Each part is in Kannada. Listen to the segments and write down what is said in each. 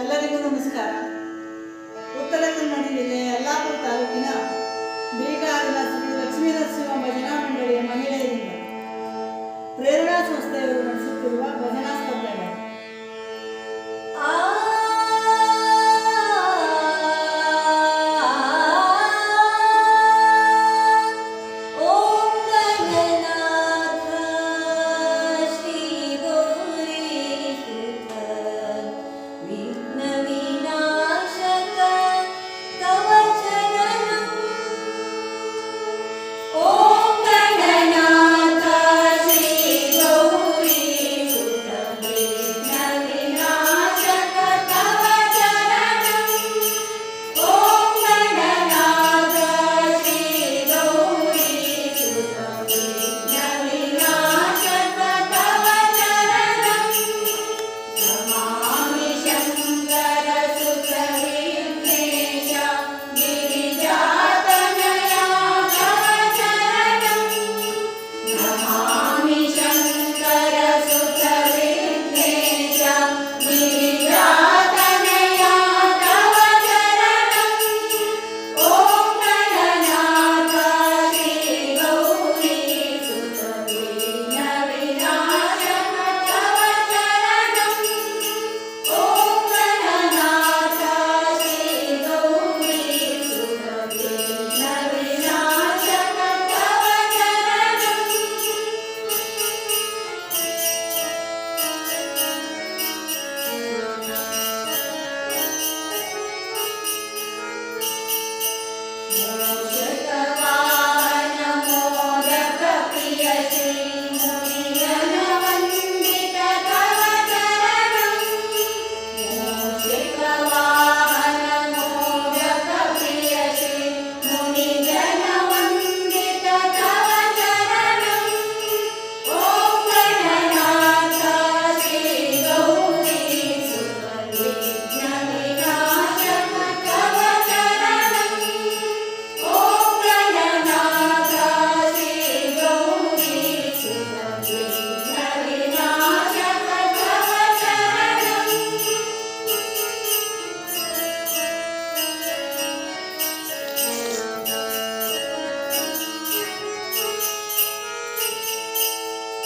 ಎಲ್ಲರಿಗೂ ನಮಸ್ಕಾರ. ಉತ್ತರ ಕನ್ನಡ ಜಿಲ್ಲೆಯ ಯಲ್ಲಾಪುರ ತಾಲೂಕಿನ ಬೀಗಾರಿನ ಶ್ರೀ ಲಕ್ಷ್ಮೀ ನರಸಿಂಹ ಮಹಿಳಾ ಮಂಡಳಿ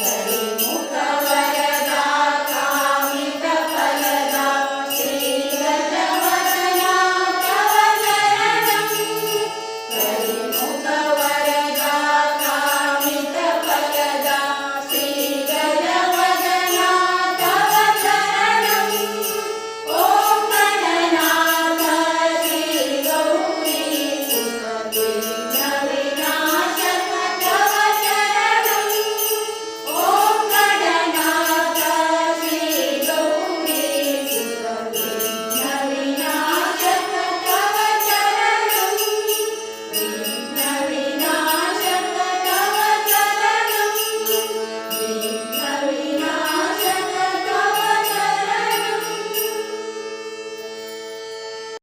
Hare